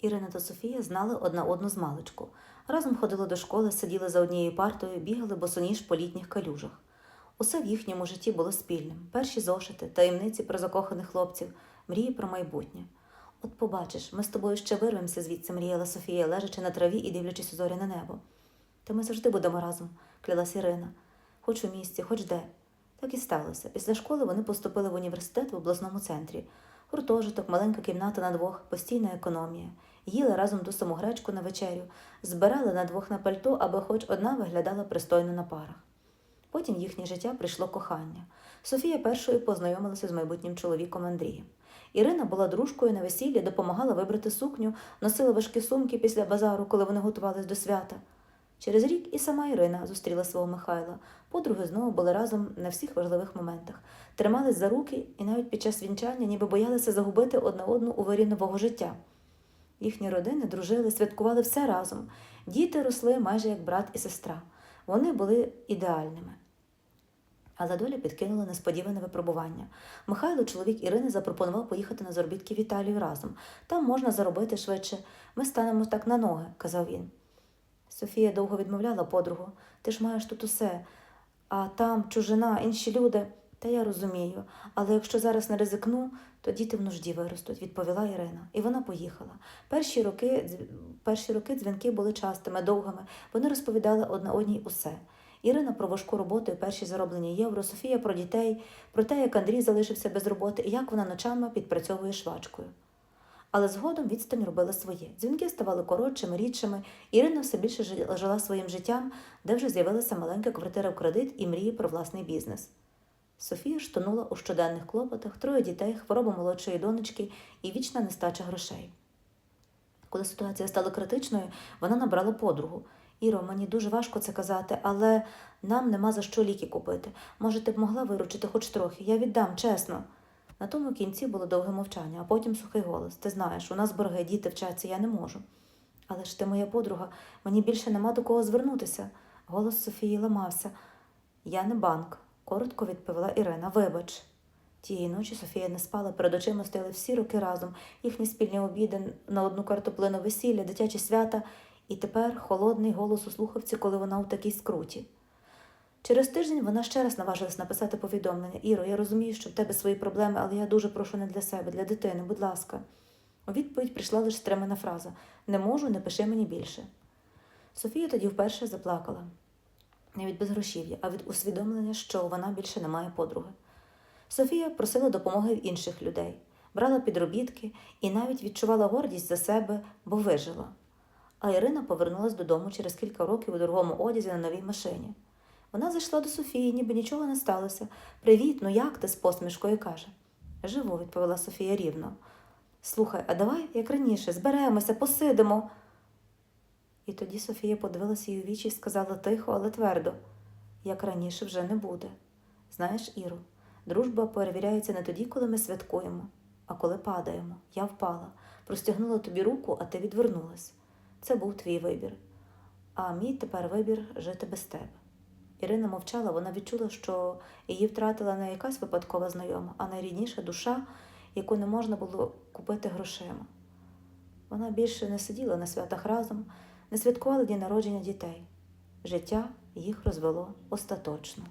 Ірина та Софія знали одна одну з маличку. Разом ходили до школи, сиділи за однією партою, бігали босоніж по літніх калюжах. Усе в їхньому житті було спільним: перші зошити, таємниці про закоханих хлопців, мрії про майбутнє. От побачиш, ми з тобою ще вирвемося звідси, мріяла Софія, лежачи на траві і дивлячись у зоряне небо. Та ми завжди будемо разом, клялась Ірина. Хоч у місті, хоч де. Так і сталося. Після школи вони поступили в університет в обласному центрі. Гуртожиток, маленька кімната на двох, постійна економія. Їли разом ту саму гречку на вечерю, збирали на двох на пальто, аби хоч одна виглядала пристойно на парах. Потім в їхнє життя прийшло кохання. Софія першою познайомилася з майбутнім чоловіком Андрієм. Ірина була дружкою на весіллі, допомагала вибрати сукню, носила важкі сумки після базару, коли вони готувались до свята. Через рік і сама Ірина зустріла свого Михайла. Подруги знову були разом на всіх важливих моментах, тримались за руки і навіть під час вінчання ніби боялися загубити одне одну у вирі нового життя. Їхні родини дружили, святкували все разом. Діти росли майже як брат і сестра. Вони були ідеальними. Але доля підкинула несподіване випробування. Михайло, чоловік Ірини, запропонував поїхати на заробітки в Італію разом. Там можна заробити швидше. Ми станемо так на ноги, казав він. Софія довго відмовляла подругу. Ти ж маєш тут усе. А там чужина, інші люди. Та я розумію, але якщо зараз не ризикну, то діти в нужді виростуть, відповіла Ірина. І вона поїхала. Перші роки, перші роки дзвінки були частими, довгими. Вони розповідали одна одній усе. Ірина про важку роботу і перші зароблені євро, Софія про дітей, про те, як Андрій залишився без роботи і як вона ночами підпрацьовує швачкою. Але згодом відстань робила своє. Дзвінки ставали коротшими, рідшими. Ірина все більше жи- жила своїм життям, де вже з'явилася маленька квартира в кредит і мрії про власний бізнес. Софія ж тонула у щоденних клопотах, троє дітей, хвороба молодшої донечки і вічна нестача грошей. Коли ситуація стала критичною, вона набрала подругу. Іро, мені дуже важко це казати, але нам нема за що ліки купити. Може, ти б могла виручити хоч трохи? Я віддам, чесно. На тому кінці було довге мовчання, а потім сухий голос. Ти знаєш, у нас борги, діти вчаться, я не можу. Але ж ти моя подруга, мені більше нема до кого звернутися. Голос Софії ламався. Я не банк, коротко відповіла Ірина. Вибач. Тієї ночі Софія не спала, перед очима стояли всі роки разом, їхні спільні обіди на одну картоплину весілля, дитячі свята, і тепер холодний голос у слухавці, коли вона у такій скруті. Через тиждень вона ще раз наважилась написати повідомлення. Іро, я розумію, що в тебе свої проблеми, але я дуже прошу не для себе, для дитини, будь ласка. У відповідь прийшла лише стримана фраза Не можу, не пиши мені більше. Софія тоді вперше заплакала. Не від безгрошів'я, а від усвідомлення, що вона більше не має подруги. Софія просила допомоги в інших людей, брала підробітки і навіть відчувала гордість за себе, бо вижила. А Ірина повернулась додому через кілька років у дорогому одязі на новій машині. Вона зайшла до Софії, ніби нічого не сталося. Привіт, ну як ти з посмішкою каже. Живо, відповіла Софія рівно. Слухай, а давай, як раніше, зберемося, посидимо. І тоді Софія подивилася їй у вічі і сказала тихо, але твердо як раніше вже не буде. Знаєш, Іро, дружба перевіряється не тоді, коли ми святкуємо, а коли падаємо. Я впала, простягнула тобі руку, а ти відвернулась. Це був твій вибір. А мій тепер вибір жити без тебе. Ірина мовчала, вона відчула, що її втратила не якась випадкова знайома, а найрідніша душа, яку не можна було купити грошима. Вона більше не сиділа на святах разом, не святкувала дні народження дітей. Життя їх розвело остаточно.